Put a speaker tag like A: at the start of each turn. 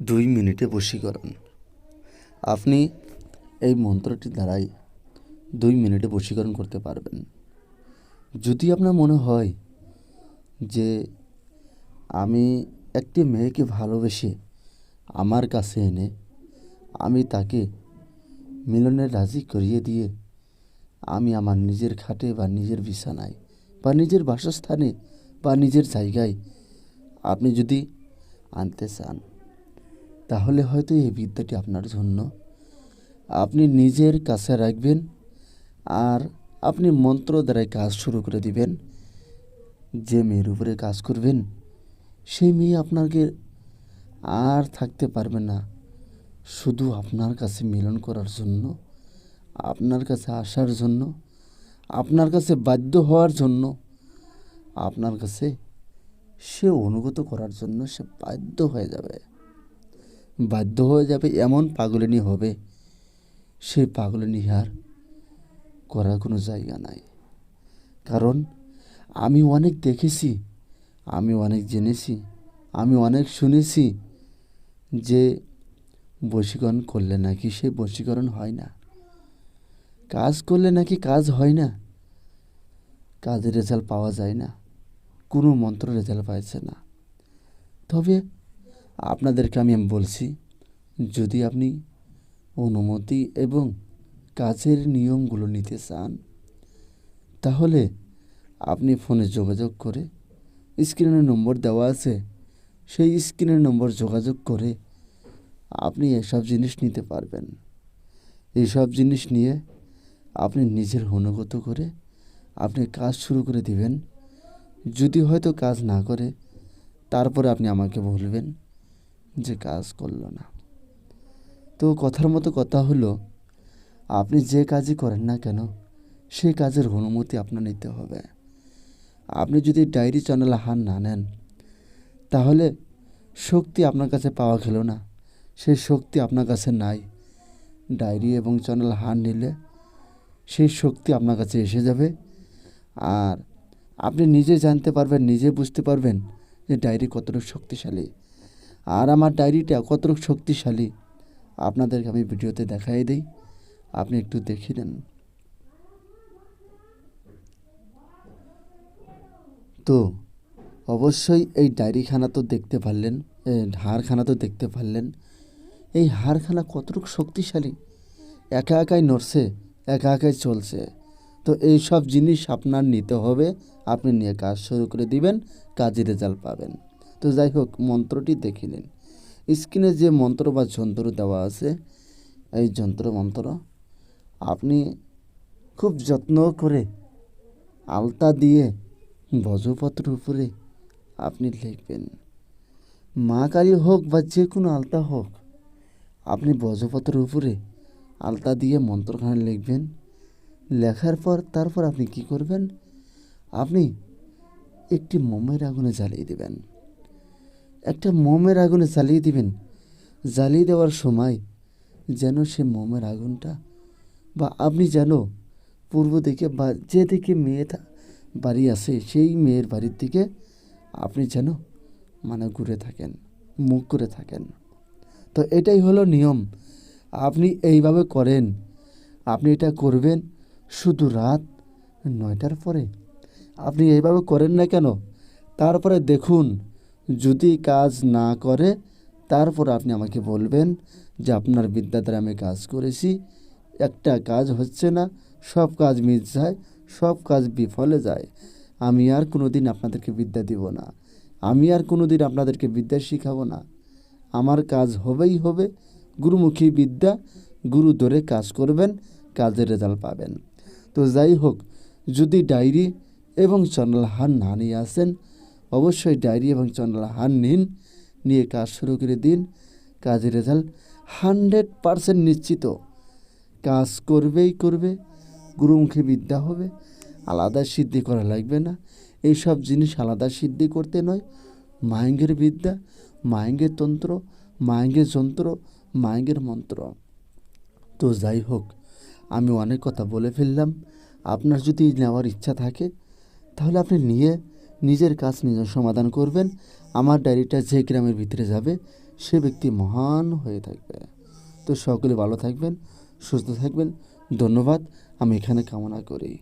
A: দুই মিনিটে বশীকরণ। আপনি এই মন্ত্রটি দ্বারাই দুই মিনিটে বশীকরণ করতে পারবেন। যদি আপনার মনে হয় যে আমি একটি মেয়েকে ভালোবেসে আমার কাছে এনে আমি তাকে মিলনের রাজি করিয়ে দিয়ে আমি আমার নিজের খাটে বা নিজের বিছানায় বা নিজের বাসস্থানে বা নিজের জায়গায় আপনি যদি আনতে চান তাহলে হয়তো এই বিদ্যাটি আপনার জন্য। আপনি নিজের কাছে রাখবেন আর আপনি মন্ত্র দ্বারাই কাজ শুরু করে দিবেন। যে মেয়ের উপরে কাজ করবেন, সেই মেয়ে আপনাকে আর থাকতে পারবে না। শুধু আপনার কাছে মিলন করার জন্য, আপনার কাছে আসার জন্য, আপনার কাছে বাধ্য হওয়ার জন্য, আপনার কাছে সে অনুগত করার জন্য সে বাধ্য হয়ে যাবে। বাধ্য হয়ে যাবে, এমন পাগলিনী হবে। সেই পাগলিনী আর করার কোনো জায়গা নাই। কারণ আমি অনেক দেখেছি, আমি অনেক জেনেছি, আমি অনেক শুনেছি যে বশীকরণ করলে নাকি সে বশীকরণ হয় না। কাজ করলে নাকি কাজ হয় না। কাজের রেজাল্ট পাওয়া যায় না। কোনো মন্ত্র রেজাল্ট পাইছে না। তবে আপনাদেরকে আমি বলছি, যদি আপনি অনুমতি এবং কাজের নিয়মগুলো নিতে চান, তাহলে আপনি ফোনে যোগাযোগ করে স্ক্রিনের নম্বর দেওয়া আছে। সেই স্ক্রিনের নম্বর যোগাযোগ করে আপনি এসব জিনিস নিতে পারবেন। এইসব জিনিস নিয়ে আপনি নিজের অনুগত করে আপনি কাজ শুরু করে দিবেন। যদি হয়তো কাজ না করে, তারপরে আপনি আমাকে বলবেন। যে কাজ করল না। তো কথার মতো কথা হলো, আপনি যে কাজই করেন না কেন সেই কাজের অনুমতি আপনার নিতে হবে। আপনি যদি ডায়েরি চ্যানেল হার না নেন, তাহলে শক্তি আপনার কাছে পাওয়া গেল না। সেই শক্তি আপনার কাছে নাই। ডায়েরি এবং চ্যানেল হার নিলে সেই শক্তি আপনার কাছে এসে যাবে। আর আপনি নিজে জানতে পারবেন, নিজে বুঝতে পারবেন যে ডায়েরি কতটুকু শক্তিশালী। আর আমার ডায়েরিটা কতটুকু শক্তিশালী, আপনাদেরকে আমি ভিডিওতে দেখাই দিই। আপনি একটু দেখে নেন। তো, অবশ্যই এই ডায়েরিখানা তো দেখতে পারলেন হাড়খানা তো দেখতে পারলেন। এই হাড়খানা কতটুকু শক্তিশালী, একা একাই নড়ছে, একা একাই চলছে। তো এই সব জিনিস আপনার নিতে হবে, আপনি নিয়ে কাজ শুরু করে দিবেন কাজের রেজাল্ট পাবেন। তো যাই হোক, মন্ত্রটি দেখে নিন। স্ক্রিনে যে মন্ত্র বা যন্ত্র দেওয়া আছে, এই যন্ত্র মন্ত্র আপনি খুব যত্ন করে আলতা দিয়ে ভজপত্র উপরে আপনি লিখবেন। মা কালী হোক বা যে কোনো আলতা হোক, আপনি ভজপত্রের উপরে আলতা দিয়ে মন্ত্রখানা লিখবেন। লেখার পর, তারপর আপনি কি করবেন? আপনি একটি মোমের আগুনে জ্বালিয়ে দেবেন। একটা মোমের আগুনে জ্বালিয়ে দিবেন। জ্বালিয়ে দেওয়ার সময় যেন সে মোমের আগুনটা বা আপনি যেন পূর্ব দিকে বা যে দিকে মেয়ে বাড়ি আছে, সেই মেয়ের বাড়ির দিকে আপনি যেন মানে ঘুরে থাকেন, মুখ করে থাকেন। তো এটাই হলো নিয়ম। আপনি এইভাবে করেন, আপনি এটা করবেন শুধু রাত নয়টার পরে। আপনি এইভাবে করেন না কেন? তারপরে দেখুন যদি কাজ না করে, তারপর আপনি আমাকে বলবেন যে আপনার বিদ্যা দ্বারা আমি কাজ করেছি, একটা কাজ হচ্ছে না, সব কাজ মিস যায়, সব কাজ বিফলে যায়। আমি আর কোনো দিন আপনাদেরকে বিদ্যা দিব না। আমি আর কোনো দিন আপনাদেরকে বিদ্যা শিখাবো না। আমার কাজ হবেই হবে। গুরুমুখী বিদ্যা, গুরু ধরে কাজ করবেন, কাজের রেজাল্ট পাবেন। তো যাই হোক, যদি ডায়েরি এবং চ্যানেল হার না নিয়ে আসেন অবশ্যই ডায়েরি এবং চ্যানেল হার নিন, নিয়ে কাজ শুরু করে দিন। কাজের রেজাল্ট হান্ড্রেড পারসেন্ট নিশ্চিত। কাজ করবেই করবে, গুরুমুখী বিদ্যা হবে, আলাদা সিদ্ধি করা লাগবে না। এইসব জিনিস আলাদা সিদ্ধি করতে নয়। মায়াঙ্গের বিদ্যা মায়াঙ্গের তন্ত্র মায়াঙ্গের যন্ত্র মায়াঙ্গের মন্ত্র। তো যাই হোক, আমি অনেক কথা বলে ফেললাম। আপনার যদি নেওয়ার ইচ্ছা থাকে, তাহলে আপনি নিয়ে নিজের কাজ নিজের সমাধান করবেন। আমার ডায়েরিটা যে গ্রামের ভিতরে যাবে, সে ব্যক্তি মহান হয়ে থাকবে। তো সকলে ভালো থাকবেন, সুস্থ থাকবেন। ধন্যবাদ, আমি এখানে কামনা করি।